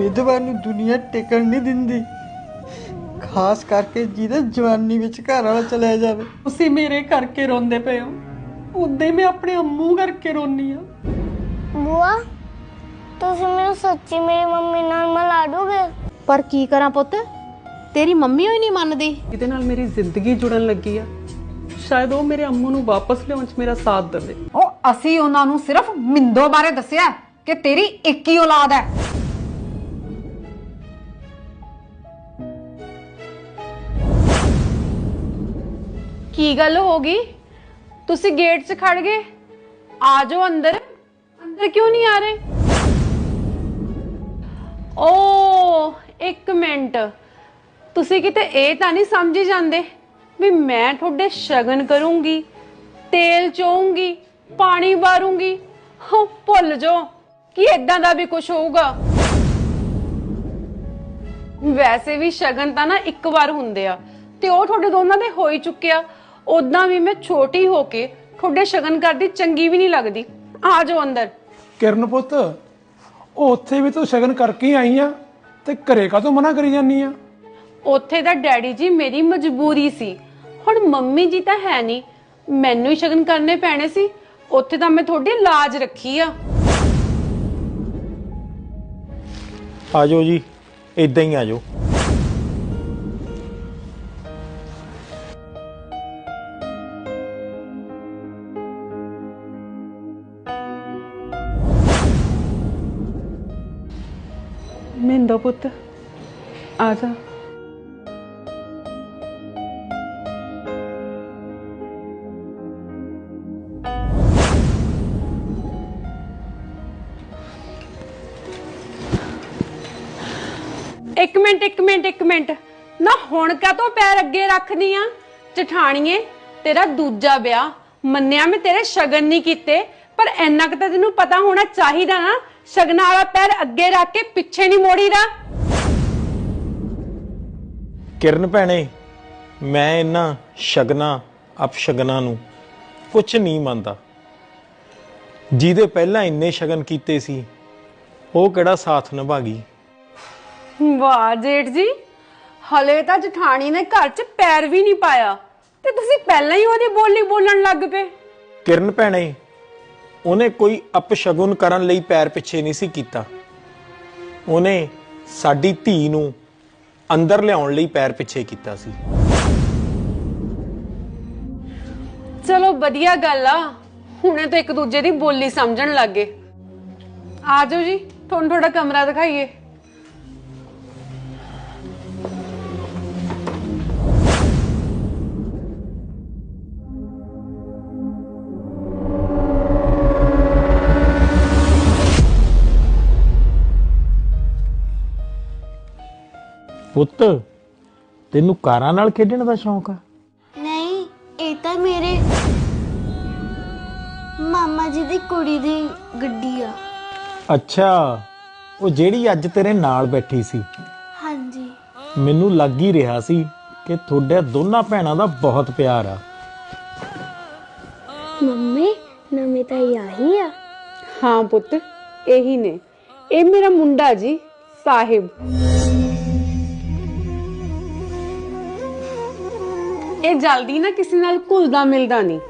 ਵਿਧਵਾ ਨੂੰ ਦੁਨੀਆ ਟਿਕਣ ਨਹੀਂ ਦਿੰਦੀ। ਖਾਸ ਕਰਕੇ ਜਿਹਦੇ ਜਵਾਨੀ ਵਿੱਚ ਘਰ ਵਾਲਾ ਚਲਿਆ ਜਾਵੇ। ਤੁਸੀਂ ਮੇਰੇ ਕਰਕੇ ਰੋਂਦੇ ਪਏ ਹੋ। ਉਦੋਂ ਮੈਂ ਆਪਣੇ ਅੰਮੂ ਕਰਕੇ ਰੋਨੀ ਆ ਬੁਆ ਤੁਸੀਂ ਮੈਨੂੰ ਸੱਚੀ ਮੇਰੀ ਮੰਮੀ ਨਾਲ ਮਿਲਾ ਦੋਗੇ? ਪਰ ਕੀ ਕਰਾਂ ਪੁੱਤ? ਤੇਰੀ ਮੰਮੀ ਹੋਈ ਨਹੀਂ ਮੰਨਦੀ। ਇਹਦੇ ਨਾਲ ਮੇਰੀ ਜ਼ਿੰਦਗੀ ਜੁੜਨ ਲੱਗੀ ਆ। ਸ਼ਾਇਦ ਉਹ ਮੇਰੇ ਅੰਮੂ ਨੂੰ ਵਾਪਸ ਲਿਆਉਣ 'ਚ ਮੇਰਾ ਸਾਥ ਦੇਵੇ। ਉਹ ਅਸੀਂ ਉਹਨਾਂ ਨੂੰ ਸਿਰਫ ਮਿੰਦੋ ਬਾਰੇ ਦੱਸਿਆ ਕਿ ਤੇਰੀ ਇੱਕ ਹੀ ਔਲਾਦ ਹੈ। ਕੀ ਗੱਲ ਹੋ ਗਈ? ਤੁਸੀਂ ਗੇਟ 'ਚ ਖੜ ਗਏ? ਆ ਜਾਓ ਅੰਦਰ। ਅੰਦਰ ਕਿਉਂ ਨਹੀਂ ਆ ਰਹੇ? ਓ, ਇੱਕ ਮਿੰਟ। ਤੁਸੀਂ ਕਿਤੇ ਇਹ ਤਾਂ ਨਹੀਂ ਸਮਝੀ ਜਾਂਦੇ ਵੀ ਮੈਂ ਤੁਹਾਡੇ ਸ਼ਗਨ ਕਰੂੰਗੀ, ਤੇਲ ਚੋਊਂਗੀ, ਪਾਣੀ ਵਾਰੂੰਗੀ। ਹੋ, ਭੁੱਲ ਜਾਓ ਕਿ ਇਦਾਂ ਦਾ ਵੀ ਕੁਝ ਹੋਊਗਾ। ਵੈਸੇ ਵੀ ਸ਼ਗਨ ਤਾਂ ਨਾ ਇੱਕ ਵਾਰ ਹੁੰਦੇ ਆ ਤੇ ਉਹ ਤੁਹਾਡੇ ਦੋਨਾਂ ਦੇ ਹੋ ਹੀ ਚੁੱਕਿਆ ਉਦਾਂ ਵੀ ਮੈਂ ਛੋਟੀ ਹੋ ਕੇ ਤੁਹਾਡੇ ਸ਼ਗਨ ਕਰਦੀ ਚੰਗੀ ਵੀ ਨਹੀਂ ਲੱਗਦੀ। ਆ ਜਾਓ ਅੰਦਰ। ਕਿਰਨ ਪੁੱਤ ਉਹ ਉੱਥੇ ਵੀ ਤੂੰ ਸ਼ਗਨ ਕਰਕੇ ਹੀ ਆਈ ਆ ਤੇ ਘਰੇ ਕਾਹਤੋਂ ਮਨਾ ਕਰੀ ਜਾਨੀ ਆ? ਉੱਥੇ ਦਾ ਡੈਡੀ ਜੀ ਮੇਰੀ ਮਜਬੂਰੀ ਸੀ। ਹੁਣ ਮੰਮੀ ਜੀ ਤਾਂ ਹੈ ਨਹੀਂ। ਮੈਨੂੰ ਹੀ ਸ਼ਗਨ ਕਰਨੇ ਪੈਣੇ ਸੀ। ਉੱਥੇ ਤਾਂ ਮੈਂ ਤੁਹਾਡੀ ਲਾਜ ਰੱਖੀ ਆ। ਆਜੋ ਜੀ। ਇਦਾਂ ਹੀ ਆਜੋ ਪੁੱਤ, ਆ ਜਾ। ਇੱਕ ਮਿੰਟ ਇੱਕ ਮਿੰਟ ਇੱਕ ਮਿੰਟ। ਨਾ ਹੁਣ ਕਾ ਤੋਂ ਪੈਰ ਅੱਗੇ ਰੱਖਦੀ ਆ? ਜਠਾਣੀਏ, ਤੇਰਾ ਦੂਜਾ ਵਿਆਹ। ਮੰਨਿਆ ਮੈਂ ਤੇਰੇ ਸ਼ਗਨ ਨਹੀਂ ਕੀਤੇ, ਪਰ ਇੰਨਾ ਕੁ ਤਾਂ ਤੈਨੂੰ ਪਤਾ ਹੋਣਾ ਚਾਹੀਦਾ ਨਾ। ਸ਼ਗਨਾਂ ਵਾਲਾ ਪੈਰ ਅੱਗੇ ਰੱਖ ਕੇ ਪਿੱਛੇ ਨਹੀਂ ਮੋੜੀਦਾ। ਕਿਰਨ ਭੈਣੇ ਮੈਂ ਇਹਨਾਂ ਸ਼ਗਨਾਂ ਅਪਸ਼ਗਨਾਂ ਨੂੰ ਕੁਝ ਨਹੀਂ ਮੰਨਦਾ। ਜਿਹਦੇ ਪਹਿਲਾਂ ਇੰਨੇ ਸ਼ਗਨ ਕੀਤੇ ਸੀ ਉਹ ਕਿਹੜਾ ਸਾਥ ਨਿਭਾਗੀ? ਵਾਹ ਜੇਠ ਜੀ ਹਲੇ ਤਾਂ ਜਠਾਣੀ ਨੇ ਘਰ 'ਚ ਪੈਰ ਵੀ ਨਹੀਂ ਪਾਇਆ। ਤੇ ਤੁਸੀਂ ਪਹਿਲਾਂ ਹੀ ਉਹਦੀ ਬੋਲੀ ਬੋਲਣ ਲੱਗ ਪਏ। ਕਿਰਨ ਭੈਣੇ ਉਹਨੇ ਕੋਈ ਅਪਸ਼ਗਨ ਕਰਨ ਲਈ ਪੈਰ ਪਿੱਛੇ ਨਹੀਂ ਸੀ ਕੀਤਾ। ਉਹਨੇ ਸਾਡੀ ਧੀ ਨੂੰ ਅੰਦਰ ਲਿਆਉਣ ਲਈ ਪੈਰ ਪਿੱਛੇ ਕੀਤਾ ਸੀ। ਚਲੋ, ਵਧੀਆ ਗੱਲ ਆ। ਹੁਣੇ ਤਾਂ ਇੱਕ ਦੂਜੇ ਦੀ ਬੋਲੀ ਸਮਝਣ ਲੱਗ ਗਏ। ਆ ਜਾਓ ਜੀ ਤੁਹਾਨੂੰ ਥੋੜਾ ਕਮਰਾ ਦਿਖਾਈਏ। ਪੁੱਤ ਤੈਨੂੰ ਕਾਰਾਂ ਨਾਲ ਖੇਡਣ ਦਾ ਸ਼ੌਂਕ ਆ? ਨਹੀਂ ਇਹ ਤਾਂ ਮੇਰੇ ਮਾਮਾ ਜੀ ਦੀ ਕੁੜੀ ਦੀ ਗੱਡੀ ਆ। ਅੱਛਾ ਉਹ ਜਿਹੜੀ ਅੱਜ ਤੇਰੇ ਨਾਲ ਬੈਠੀ ਸੀ। ਹਾਂਜੀ। ਮੈਨੂੰ ਲੱਗ ਹੀ ਰਿਹਾ ਸੀ ਕਿ ਤੁਹਾਡੇ ਦੋਨਾਂ ਭੈਣਾਂ ਦਾ ਬਹੁਤ ਪਿਆਰ ਆ। ਮੰਮੀ ਨਵੇਂ ਤਾਂ ਆਹੀ ਆ। ਹਾਂ ਪੁੱਤ ਇਹੀ ਨੇ। ਇਹ ਮੇਰਾ ਮੁੰਡਾ ਜੀ ਸਾਹਿਬ। ਇਹ ਜਲਦੀ ਨਾ ਕਿਸੇ ਨਾਲ ਘੁਲਦਾ ਮਿਲਦਾ ਨਹੀਂ।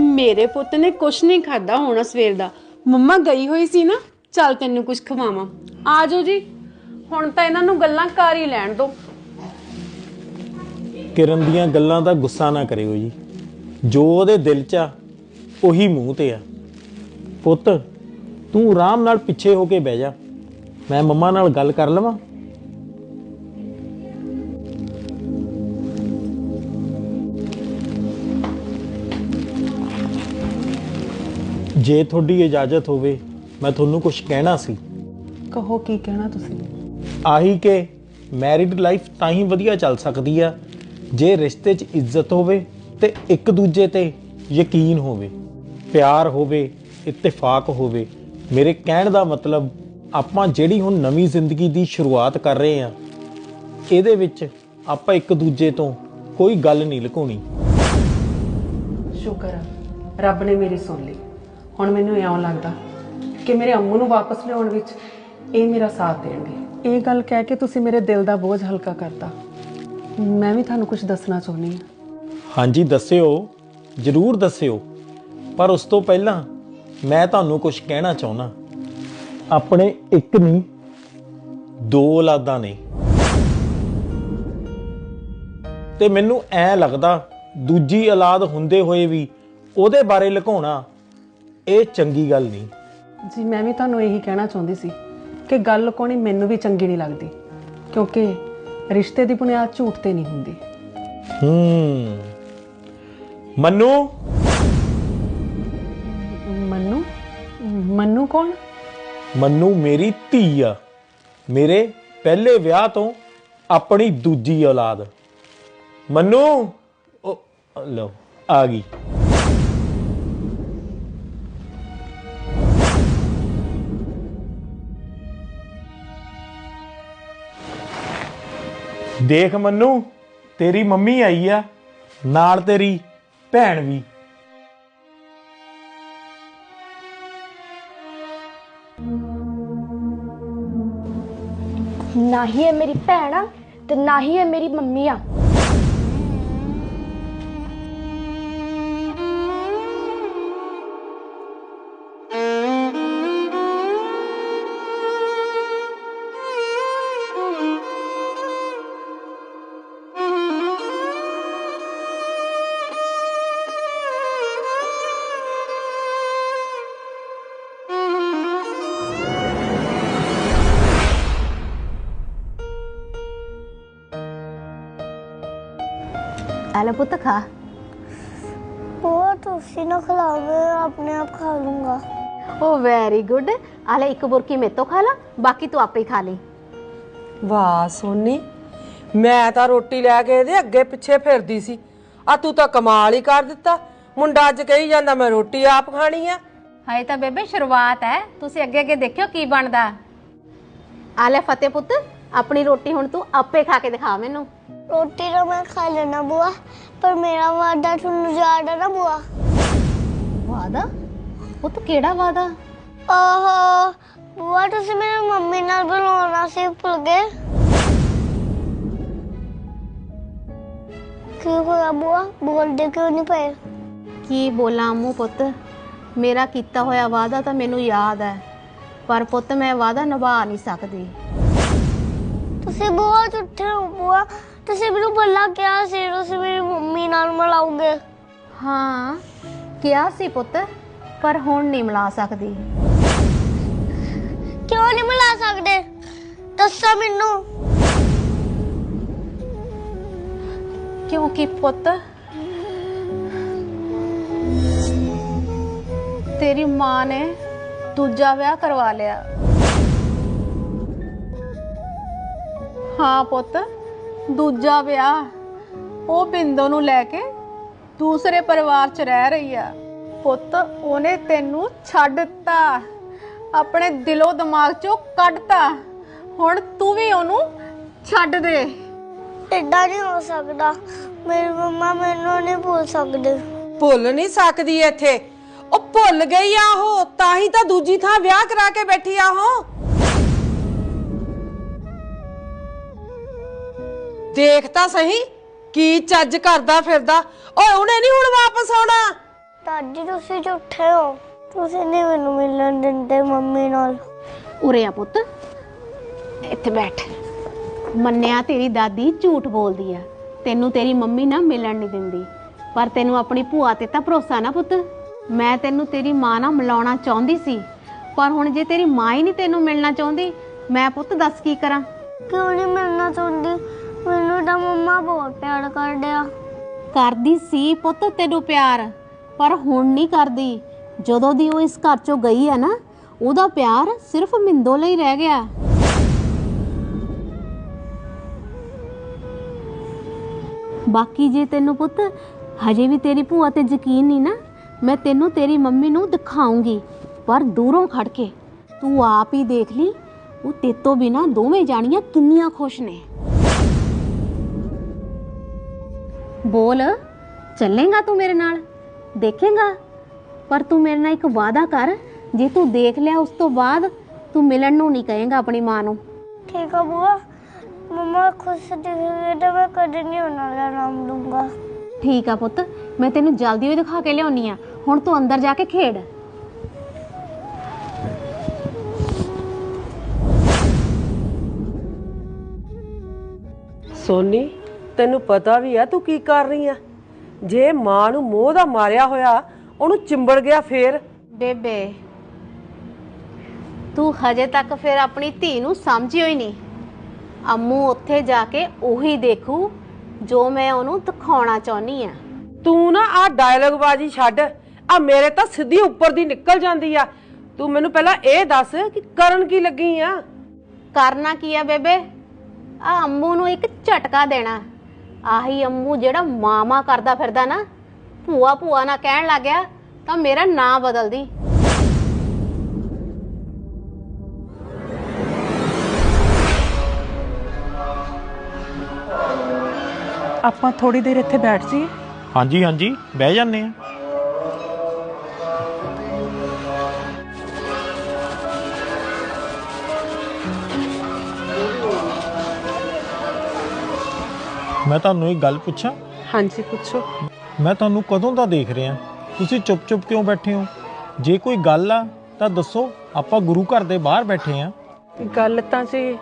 ਮੇਰੇ ਪੁੱਤ ਨੇ ਕੁਛ ਨਹੀਂ ਖਾਦਾ ਹੋਣਾ ਸਵੇਰ ਦਾ। ਮੰਮਾ ਗਈ ਹੋਈ ਸੀ ਨਾ, ਚੱਲ ਤੈਨੂੰ ਕੁਛ ਖਵਾਵਾਂ। ਆ ਜਾਓ ਜੀ, ਹੁਣ ਤਾਂ ਇਹਨਾਂ ਨੂੰ ਗੱਲਾਂ ਕਰ ਹੀ ਲੈਣ ਦੋ। ਕਿਰਨ ਦੀਆਂ ਗੱਲਾਂ ਦਾ ਗੁੱਸਾ ਨਾ ਕਰਿਓ ਜੀ। ਜੋ ਉਹਦੇ ਦਿਲ 'ਚ ਆ, ਉਹੀ ਮੂੰਹ ਤੇ ਆ। ਪੁੱਤ, ਤੂੰ ਆਰਾਮ ਨਾਲ ਪਿੱਛੇ ਹੋ ਕੇ ਬਹਿ ਜਾ। ਮੈਂ ਮੰਮਾ ਨਾਲ ਗੱਲ ਕਰ ਲਵਾਂ। ਜੇ ਤੁਹਾਡੀ ਇਜਾਜ਼ਤ ਹੋਵੇ ਮੈਂ ਤੁਹਾਨੂੰ ਕੁਝ ਕਹਿਣਾ ਸੀ। ਕਹੋ ਕੀ ਕਹਿਣਾ ਤੁਸੀਂ? ਆਹੀ ਕਿ ਮੈਰਿਡ ਲਾਈਫ ਤਾਂ ਹੀ ਵਧੀਆ ਚੱਲ ਸਕਦੀ ਆ ਜੇ ਰਿਸ਼ਤੇ 'ਚ ਇੱਜ਼ਤ ਹੋਵੇ ਤੇ ਇੱਕ ਦੂਜੇ ਤੇ ਯਕੀਨ ਹੋਵੇ ਪਿਆਰ ਹੋਵੇ ਇਤਫਾਕ ਹੋਵੇ। ਮੇਰੇ ਕਹਿਣ ਦਾ ਮਤਲਬ ਆਪਾਂ ਜਿਹੜੀ ਹੁਣ ਨਵੀਂ ਜ਼ਿੰਦਗੀ ਦੀ ਸ਼ੁਰੂਆਤ ਕਰ ਰਹੇ ਆ ਇਹਦੇ ਵਿੱਚ ਆਪਾਂ ਇੱਕ ਦੂਜੇ ਤੋਂ ਕੋਈ ਗੱਲ ਨਹੀਂ ਲੁਕਾਉਣੀ। ਸ਼ੁਕਰ ਆ ਰੱਬ ਨੇ ਮੇਰੀ ਸੁਣ ਲਈ। ਹੁਣ ਮੈਨੂੰ ਇਉਂ ਲੱਗਦਾ ਕਿ ਮੇਰੇ ਅੰਮੂ ਨੂੰ ਵਾਪਸ ਲਿਆਉਣ ਵਿੱਚ ਇਹ ਮੇਰਾ ਸਾਥ ਦੇਣਗੇ। ਇਹ ਗੱਲ ਕਹਿ ਕੇ ਤੁਸੀਂ ਮੇਰੇ ਦਿਲ ਦਾ ਬੋਝ ਹਲਕਾ ਕਰਤਾ। ਮੈਂ ਵੀ ਤੁਹਾਨੂੰ ਕੁਝ ਦੱਸਣਾ ਚਾਹੁੰਦੀ ਹਾਂ। ਹਾਂਜੀ ਦੱਸਿਓ ਜਰੂਰ ਦੱਸਿਓ। ਪਰ ਉਸ ਤੋਂ ਪਹਿਲਾਂ ਮੈਂ ਤੁਹਾਨੂੰ ਕੁਝ ਕਹਿਣਾ ਚਾਹੁੰਦਾ। ਆਪਣੇ ਇੱਕ ਨਹੀਂ ਦੋ ਔਲਾਦਾਂ ਨੇ। ਤੇ ਮੈਨੂੰ ਐ ਲੱਗਦਾ ਦੂਜੀ ਔਲਾਦ ਹੁੰਦੇ ਹੋਏ ਵੀ ਉਹਦੇ ਬਾਰੇ ਲੁਕਾਉਣਾ ਇਹ ਚੰਗੀ ਗੱਲ ਨਹੀਂ। ਜੀ ਮੈਂ ਵੀ ਤੁਹਾਨੂੰ ਇਹੀ ਕਹਿਣਾ ਚਾਹੁੰਦੀ ਸੀ ਕਿ ਗੱਲ ਲੁਕਾਉਣੀ ਮੈਨੂੰ ਵੀ ਚੰਗੀ ਨਹੀਂ ਲੱਗਦੀ ਕਿਉਂਕਿ ਰਿਸ਼ਤੇ ਦੀ ਬੁਨਿਆਦ ਝੂਠ ਤੇ ਨਹੀਂ ਹੁੰਦੀ। ਹੂੰ। ਮੰਨੂ? ਮੰਨੂ? ਮੰਨੂ ਕੌਣ? ਮੰਨੂ ਮੇਰੀ ਧੀ ਆ। ਮੇਰੇ ਪਹਿਲੇ ਵਿਆਹ ਤੋਂ ਆਪਣੀ ਦੂਜੀ ਔਲਾਦ। ਮੰਨੂ, ਉਹ, ਲਓ, ਆ ਗਈ। ਦੇਖ ਮੰਨੂ, ਤੇਰੀ ਮੰਮੀ ਆਈ ਆ, ਨਾਲ ਤੇਰੀ ਭੈਣ ਵੀ। ਨਾ ਹੀ ਇਹ ਮੇਰੀ ਭੈਣ ਆ ਤੇ ਨਾ ਹੀ ਇਹ ਮੇਰੀ ਮੰਮੀ ਆ। ਲੈ ਪੁੱਤ ਖਾ। ਉਹ ਤੁਸੀਂ ਨਾ ਖਿਲਾਓਗੇ ਆਪਣੇ ਆਪ ਖਾ ਲੂੰਗਾ। ਉਹ ਵੈਰੀ ਗੁੱਡ ਆਲੇ ਇੱਕ ਬੁਰਕੀ ਮੇਤੋਂ ਖਾ ਲਾ ਬਾਕੀ ਤੂੰ ਆਪੇ ਹੀ ਖਾ ਲਈ ਵਾਹ ਸੋਨੀ ਮੈਂ ਤਾਂ ਰੋਟੀ ਲੈ ਕੇ ਇਹਦੇ ਅੱਗੇ ਪਿੱਛੇ ਫਿਰਦੀ ਸੀ। ਆ ਤੂੰ ਤਾਂ ਕਮਾਲ ਹੀ ਕਰ ਦਿੱਤਾ। ਮੁੰਡਾ ਅੱਜ ਕਹੀ ਜਾਂਦਾ ਮੈਂ ਰੋਟੀ ਆਪ ਖਾਣੀ ਆ। ਹਾਏ ਤਾਂ ਬੇਬੇ ਸ਼ੁਰੂਆਤ ਹੈ। ਤੁਸੀਂ ਅੱਗੇ ਅੱਗੇ ਦੇਖਿਓ ਕੀ ਬਣਦਾ। ਆਲੇ ਫਤਿਹ ਪੁੱਤ ਆਪਣੀ ਰੋਟੀ ਹੁਣ ਤੂੰ ਆਪੇ ਖਾ ਕੇ ਦਿਖਾ ਮੈਨੂੰ। ਰੋਟੀ ਤਾਂ ਮੈਂ ਖਾ ਲੈਣਾ ਬੁਆ ਪਰ ਮੇਰਾ ਵਾਦਾ ਤੁਹਾਨੂੰ ਯਾਦ ਨਾ ਬੁਆ? ਵਾਦਾ ਉਹ ਤਾਂ ਕਿਹੜਾ ਵਾਦਾ ਓਹੋ ਬੁਆ ਤੁਸੀਂ ਮੇਰੇ ਮੰਮੀ ਨਾਲ ਬਣਾਉਣਾ ਸੀ ਭੁੱਲ ਗਏ। ਕੀ ਹੋਇਆ ਬੁਆ? ਬੋਲਦੇ ਕਿਉਂ ਨਹੀਂ ਪਏ? ਕੀ ਬੋਲਾਂ ਮੂੰ ਪੁੱਤ? ਮੇਰਾ ਕੀਤਾ ਹੋਇਆ ਵਾਦਾ ਤਾਂ ਮੈਨੂੰ ਯਾਦ ਹੈ ਪਰ ਪੁੱਤ ਮੈਂ ਵਾਦਾ ਨਿਭਾ ਨਹੀਂ ਸਕਦੀ। ਤੁਸੀਂ ਬਹੁਤ ਉੱਠੇ ਹੋ ਬੁਆ ਤੁਸੀਂ ਮੈਨੂੰ ਬੱਲਾ ਕਿਹਾ ਸੀ ਤੁਸੀਂ ਮੇਰੀ ਮੰਮੀ ਨਾਲ ਮਿਲਾਓਗੇ। ਹਾਂ ਕਿਹਾ ਸੀ ਪੁੱਤ ਪਰ ਹੁਣ ਨਹੀਂ ਮਿਲਾ ਸਕਦੀ। ਕਿਉਂ ਨਹੀਂ ਮਿਲਾ ਸਕਦੇ? ਦੱਸੋ ਮੈਨੂੰ। ਕਿਉਂਕਿ ਪੁੱਤ ਤੇਰੀ ਮਾਂ ਨੇ ਦੂਜਾ ਵਿਆਹ ਕਰਵਾ ਲਿਆ। ਹਾਂ ਪੁੱਤ ਦੂਜਾ ਵਿਆਹ। ਉਹ ਬਿੰਦੋ ਨੂੰ ਲੈ ਕੇ ਦੂਸਰੇ ਪਰਿਵਾਰ 'ਚ ਰਹਿ ਰਹੀ ਆ। ਪੁੱਤ ਉਹਨੇ ਤੈਨੂੰ ਛੱਡ ਦਿੱਤਾ। ਆਪਣੇ ਦਿਲੋਂ ਦਿਮਾਗ 'ਚੋਂ ਕੱਢਤਾ ਹੁਣ ਤੂੰ ਵੀ ਉਹਨੂੰ ਛੱਡ ਦੇ। ਏਦਾਂ ਨਹੀਂ ਹੋ ਸਕਦਾ। ਮੇਰੀ ਮੰਮਾ ਮੈਨੂੰ ਨਹੀਂ ਭੁੱਲ ਸਕਦੇ। ਭੁੱਲ ਨਹੀਂ ਸਕਦੀ ਇੱਥੇ। ਉਹ ਭੁੱਲ ਗਈ ਆ ਉਹ ਤਾਂ ਹੀ ਤਾਂ ਦੂਜੀ ਥਾਂ ਵਿਆਹ ਕਰਾ ਕੇ ਬੈਠੀ ਆ ਉਹ। ਦੇਖ ਤਾਂ ਸਹੀ ਕੀ ਚੱਜ ਕਰਦਾ ਫਿਰਦਾ। ਓਏ ਉਹਨੇ ਨਹੀਂ ਹੁਣ ਵਾਪਸ ਆਉਣਾ? ਦਾਦੀ ਤੁਸੀਂ ਝੂਠੇ ਹੋ। ਤੁਸੀਂ ਨਹੀਂ ਮੈਨੂੰ ਮਿਲਣ ਦਿੰਦੇ ਮੰਮੀ ਨਾਲ। ਉਰੇ ਆ ਪੁੱਤ। ਇੱਥੇ ਬੈਠ। ਮੰਨਿਆ ਤੇਰੀ ਦਾਦੀ ਝੂਠ ਬੋਲਦੀ ਆ। ਤੈਨੂੰ ਤੇਰੀ ਮੰਮੀ ਨਾ ਮਿਲਣ ਨਹੀਂ ਦਿੰਦੀ। ਪਰ ਤੈਨੂੰ ਆਪਣੀ ਭੂਆ ਤੇ ਤਾਂ ਭਰੋਸਾ ਨਾ ਪੁੱਤ। ਮੈਂ ਤੈਨੂੰ ਤੇਰੀ ਮਾਂ ਨਾਲ ਮਿਲਾਉਣਾ ਚਾਹੁੰਦੀ ਸੀ। ਪਰ ਹੁਣ ਜੇ ਤੇਰੀ ਮਾਂ ਹੀ ਨਹੀਂ ਤੈਨੂੰ ਮਿਲਣਾ ਚਾਹੁੰਦੀ ਮੈਂ ਪੁੱਤ ਦੱਸ ਕੀ ਕਰਾਂ? ਕਿਉਂ ਨਹੀਂ ਮਿਲਣਾ ਚਾਹੁੰਦੀ? ਮੈਨੂੰ ਤਾਂ ਮੰਮਾ ਬਹੁਤ ਪਿਆਰ ਕਰਦੇ ਆ ਕਰਦੀ ਸੀ ਪੁੱਤ ਤੈਨੂੰ ਪਿਆਰ, ਪਰ ਹੁਣ ਨਹੀਂ ਕਰਦੀ। ਜਦੋਂ ਦੀ ਉਹ ਇਸ ਘਰ ਚੋਂ ਗਈ ਆ ਨਾ, ਉਹਦਾ ਪਿਆਰ ਸਿਰਫ ਮਿੰਦੋ ਲਈ ਰਹਿ ਗਿਆ। ਬਾਕੀ ਜੇ ਤੈਨੂੰ ਪੁੱਤ, ਹਜੇ ਵੀ ਤੇਰੀ ਭੂਆ ਤੇ ਯਕੀਨ ਨਹੀਂ ਨਾ, ਮੈਂ ਤੈਨੂੰ ਤੇਰੀ ਮੰਮੀ ਨੂੰ ਦਿਖਾਉਂਗੀ, ਪਰ ਦੂਰੋਂ ਖੜ ਕੇ। ਤੂੰ ਆਪ ਹੀ ਦੇਖ ਲਈ, ਉਹ ਤੇਤੋਂ ਬਿਨਾ ਦੋਵੇਂ ਜਾਣੀਆਂ ਕਿੰਨੀਆਂ ਖੁਸ਼ ਨੇ। ਬੋਲ ਚੱਲੇਗਾ ਤੂੰ ਮੇਰੇ ਨਾਲ? ਦੇਖੇਗਾ? ਪਰ ਤੂੰ ਮੇਰੇ ਨਾਲ ਇੱਕ ਵਾਅਦਾ ਕਰ। ਜੇ ਤੂੰ ਦੇਖ ਲਿਆ ਉਸ ਤੋਂ ਬਾਅਦ ਤੂੰ ਮਿਲਣ ਨੂੰ ਨਹੀਂ ਕਹੇਗਾ ਆਪਣੀ ਮਾਂ ਨੂੰ। ਠੀਕ ਆ ਬੂਆ। ਮਮਾ ਖੁਸ਼ ਦਿਖੇਗੀ ਤਾਂ ਮੈਂ ਕਦੇ ਨਹੀਂ ਉਹਨਾਂ ਦਾ ਨਾਮ ਲੂੰਗਾ ਠੀਕ ਆ ਪੁੱਤ ਮੈਂ ਤੈਨੂੰ ਜਲਦੀ ਹੀ ਦਿਖਾ ਕੇ ਲਿਆਉਣੀ ਆ। ਹੁਣ ਤੂੰ ਅੰਦਰ ਜਾ ਕੇ ਖੇਡ। ਸੋਨੀ? ਤੈਨੂੰ ਪਤਾ ਵੀ ਆ ਤੂੰ ਕੀ ਕਰ ਰਹੀ ਆ? ਜੇ ਮਾਂ ਨੂੰ ਮੋਹ ਦਾ ਮਾਰਿਆ ਹੋਇਆ ਉਹਨੂੰ ਚਿੰਬੜ ਗਿਆ ਫੇਰ। ਬੇਬੇ ਤੂੰ ਹਜੇ ਤੱਕ ਫਿਰ ਆਪਣੀ ਧੀ ਨੂੰ ਸਮਝੀ ਹੋਈ ਨਹੀਂ। ਅੰਮੂ ਉੱਥੇ ਜਾ ਕੇ ਉਹੀ ਦੇਖੂ ਜੋ ਮੈਂ ਉਹਨੂੰ ਦਿਖਾਉਣਾ ਚਾਹੁੰਨੀ ਆ। ਤੂੰ ਨਾ ਆ ਡਾਇਲੌਗ ਬਾਜੀ ਛੱਡ। ਆ ਮੇਰੇ ਤਾਂ ਸਿੱਧੀ ਉੱਪਰ ਦੀ ਨਿਕਲ ਜਾਂਦੀ ਆ। ਤੂੰ ਮੈਨੂੰ ਪਹਿਲਾਂ ਇਹ ਦੱਸ ਕਿ ਕਰਨ ਕੀ ਲੱਗੀ ਆ? ਕਰਨਾ ਕੀ ਆ ਬੇਬੇ? ਆ ਅੰਮੂ ਨੂੰ ਇੱਕ ਝਟਕਾ ਦੇਣਾ। ਆਹੀ ਅੰਮੂ ਜਿਹੜਾ ਮਾਮਾ ਕਰਦਾ ਫਿਰਦਾ ਨਾ ਭੂਆ ਭੂਆ ਨਾ ਕਹਿਣ ਲੱਗ ਗਿਆ ਤਾਂ ਮੇਰਾ ਨਾਂ ਬਦਲਦੀ। ਆਪਾਂ ਥੋੜੀ ਦੇਰ ਇੱਥੇ ਬੈਠ ਜਾਈਏ। ਹਾਂਜੀ ਹਾਂਜੀ ਬਹਿ ਜਾਂਦੇ ਆ ਮੈਂ ਤੁਹਾਨੂੰ ਇੱਕ ਗੱਲ ਪੁੱਛਾਂ? ਹਾਂਜੀ ਪੁੱਛੋ। ਮੈਂ ਤੁਹਾਨੂੰ ਕਦੋਂ ਦਾ ਦੇਖ ਰਿਹਾ? ਤੁਸੀਂ ਚੁੱਪ-ਚੁੱਪ ਕਿਉਂ ਬੈਠੇ ਹੋ? ਜੇ ਕੋਈ ਗੱਲ ਆ ਤਾਂ ਦੱਸੋ ਆਪਾਂ ਗੁਰੂ ਘਰ ਦੇ ਬਾਹਰ ਬੈਠੇ ਆ। ਗੱਲ ਤਾਂ ਜੀ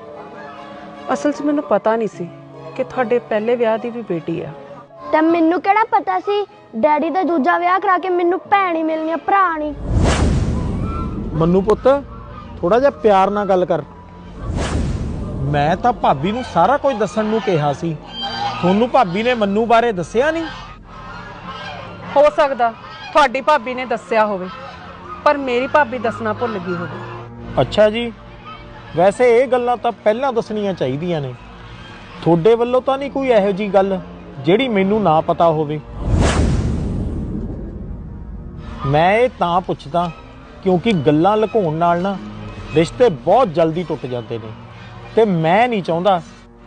ਅਸਲ 'ਚ ਮੈਨੂੰ ਪਤਾ ਨਹੀਂ ਸੀ ਕਿ ਤੁਹਾਡੇ ਪਹਿਲੇ ਵਿਆਹ ਦੀ ਵੀ ਬੇਟੀ ਆ। ਤੇ ਮੈਨੂੰ ਕਿਹੜਾ ਪਤਾ ਸੀ? ਡੈਡੀ ਦਾ ਦੂਜਾ ਵਿਆਹ ਕਰਾ ਕੇ ਮੈਨੂੰ ਭੈਣ ਹੀ ਮਿਲਣੀ ਆ ਭਰਾ ਨਹੀਂ। ਮੰਨੂ ਪੁੱਤ ਥੋੜਾ ਜਿਹਾ ਪਿਆਰ ਨਾਲ ਗੱਲ ਕਰ। ਮੈਂ ਤਾਂ ਭਾਬੀ ਨੂੰ ਸਾਰਾ ਕੁਝ ਦੱਸਣ ਨੂੰ ਕਿਹਾ ਸੀ। ਤੁਹਾਨੂੰ ਭਾਬੀ ਨੇ ਮੰਨੂ ਬਾਰੇ ਦੱਸਿਆ ਨਹੀਂ? ਹੋ ਸਕਦਾ ਤੁਹਾਡੀ ਭਾਬੀ ਨੇ ਦੱਸਿਆ ਹੋਵੇ ਪਰ ਮੇਰੀ ਭਾਬੀ ਦੱਸਣਾ ਭੁੱਲ ਗਈ ਹੋਵੇ। ਅੱਛਾ ਜੀ ਵੈਸੇ ਇਹ ਗੱਲਾਂ ਤਾਂ ਪਹਿਲਾਂ ਦੱਸਣੀਆਂ ਚਾਹੀਦੀਆਂ ਨੇ। ਤੁਹਾਡੇ ਵੱਲੋਂ ਤਾਂ ਨਹੀਂ ਕੋਈ ਇਹੋ ਜੀ ਗੱਲ ਜਿਹੜੀ ਮੈਨੂੰ ਨਾ ਪਤਾ ਹੋਵੇ। ਮੈਂ ਇਹ ਤਾਂ ਪੁੱਛਦਾ ਕਿਉਂਕਿ ਗੱਲਾਂ ਲੁਕਾਉਣ ਨਾਲ ਨਾ ਰਿਸ਼ਤੇ ਬਹੁਤ ਜਲਦੀ ਟੁੱਟ ਜਾਂਦੇ ਨੇ। ਤੇ ਮੈਂ ਨਹੀਂ ਚਾਹੁੰਦਾ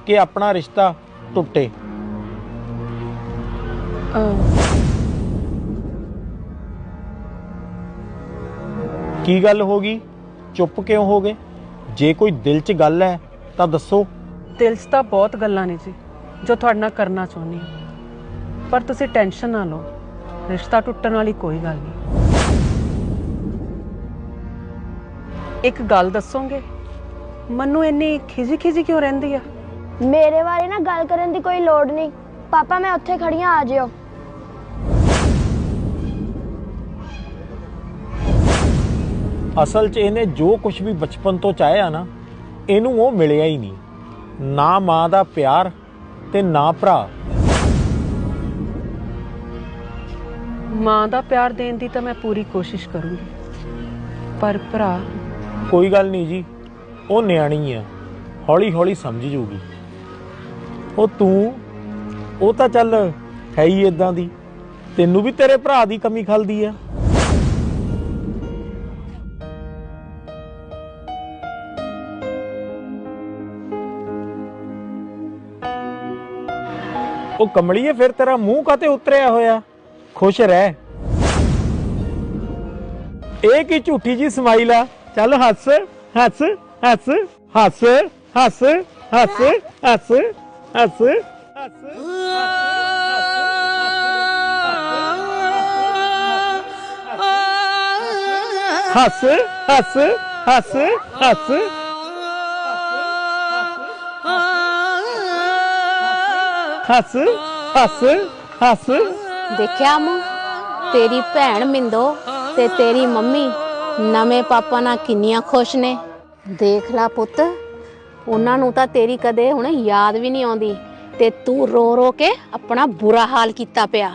ਕਿ ਆਪਣਾ ਰਿਸ਼ਤਾ ਟੁੱਟੇ। ਕੀ ਗੱਲ ਹੋ ਗਈ? ਚੁੱਪ ਕਿਉਂ ਹੋ ਗਏ? ਜੇ ਕੋਈ ਦਿਲ 'ਚ ਗੱਲ ਹੈ ਤਾਂ ਦੱਸੋ। ਦਿਲ 'ਚ ਤਾਂ ਬਹੁਤ ਗੱਲਾਂ ਨੇ ਜੀ ਜੋ ਤੁਹਾਡੇ ਨਾਲ ਕਰਨਾ ਚਾਹੁੰਦੀ ਹਾਂ। ਪਰ ਤੁਸੀਂ ਟੈਨਸ਼ਨ ਨਾ ਲਓ ਰਿਸ਼ਤਾ ਟੁੱਟਣ ਵਾਲੀ ਕੋਈ ਗੱਲ ਨਹੀਂ। ਇੱਕ ਗੱਲ ਦੱਸੋਗੇ? ਮੈਨੂੰ ਇੰਨੀ ਖਿਜੀ ਖਿਜੀ ਕਿਉਂ ਰਹਿੰਦੀ ਆ? ਮੇਰੇ ਬਾਰੇ ਨਾ ਗੱਲ ਕਰਨ ਦੀ ਕੋਈ ਲੋੜ ਨਹੀਂ। ਪਾਪਾ ਮੈਂ ਉੱਥੇ ਖੜੀਆਂ ਆ ਜਿਓ। ਅਸਲ 'ਚ ਇਹਨੇ ਜੋ ਕੁਝ ਵੀ ਬਚਪਨ ਤੋਂ ਚਾਹਿਆ ਨਾ ਇਹਨੂੰ ਉਹ ਮਿਲਿਆ ਹੀ ਨਹੀਂ। ਨਾ ਮਾਂ ਦਾ ਪਿਆਰ ਤੇ ਨਾ ਭਰਾ। ਮਾਂ ਦਾ ਪਿਆਰ ਦੇਣ ਦੀ ਤਾਂ ਮੈਂ ਪੂਰੀ ਕੋਸ਼ਿਸ਼ ਕਰੂੰਗੀ। ਪਰ ਭਰਾ। ਕੋਈ ਗੱਲ ਨਹੀਂ ਜੀ ਉਹ ਨਿਆਣੀ ਆ। ਹੌਲੀ ਹੌਲੀ ਸਮਝ ਜੂਗੀ। ਉਹ ਤੂੰ ਉਹ ਤਾਂ ਚੱਲ ਹੈ ਹੀ ਇਦਾਂ ਦੀ। ਤੈਨੂੰ ਵੀ ਤੇਰੇ ਭਰਾ ਦੀ ਕਮੀ ਖਲਦੀ ਆ। ਉਹ ਕਮਲੀਏ ਫਿਰ ਤੇਰਾ ਮੂੰਹ ਕਾਤੇ ਉਤਰਿਆ ਹੋਇਆ ਖੁਸ਼ ਰਹਿ ਇਹ ਕੀ ਝੂਠੀ ਜੀ ਸਮਾਈਲ ਆ ਚੱਲ ਹੱਸ ਹੱਸ ਹੱਸ ਹੱਸ ਹੱਸ ਹੱਸ ਹੱਸ ਹੱਸ ਹੱਸ ਹੱਸ ਹੱਸ ਹੱਸ ਹੱਸ ਹੱਸ ਹੱਸ ਦੇਖਿਆ ਅੰਮੂ ਤੇਰੀ ਭੈਣ ਮਿੰਦੋ ਤੇ ਤੇਰੀ ਮੰਮੀ ਨਵੇਂ ਪਾਪਾ ਨਾਲ ਕਿੰਨੀਆਂ ਖੁਸ਼ ਨੇ। ਦੇਖ ਲੈ ਪੁੱਤ ਉਹਨਾਂ ਨੂੰ ਤਾਂ ਤੇਰੀ ਕਦੇ ਹੁਣ ਯਾਦ ਵੀ ਨਹੀਂ ਆਉਂਦੀ ਤੇ ਤੂੰ ਰੋ ਰੋ ਕੇ ਆਪਣਾ ਬੁਰਾ ਹਾਲ ਕੀਤਾ ਪਿਆ।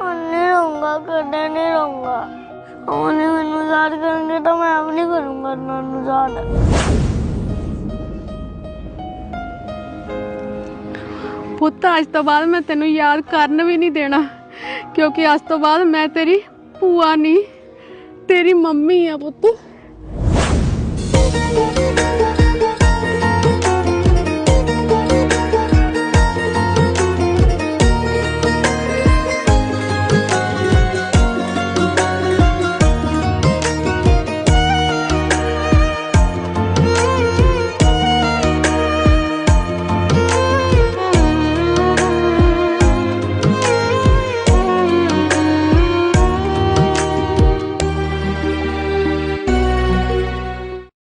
ਉਹਨੇ ਰਹੂੰਗਾ ਕਦੇ ਨਹੀਂ ਰਹੂੰਗਾ ਉਹਨੇ ਮੈਨੂੰ ਯਾਦ ਕਰਨਗੇ ਤਾਂ ਮੈਂ ਆਪ ਨਹੀਂ ਕਰੂੰਗਾ ਉਹਨਾਂ ਨੂੰ ਯਾਦ। ਪੁੱਤ, ਅੱਜ ਤੋਂ ਬਾਅਦ ਮੈਂ ਤੈਨੂੰ ਯਾਦ ਕਰਨ ਵੀ ਨਹੀਂ ਦੇਣਾ। ਕਿਉਂਕਿ ਅੱਜ ਤੋਂ ਬਾਅਦ ਮੈਂ ਤੇਰੀ ਭੂਆ ਨਹੀਂ ਤੇਰੀ ਮੰਮੀ ਆ ਪੁੱਤ।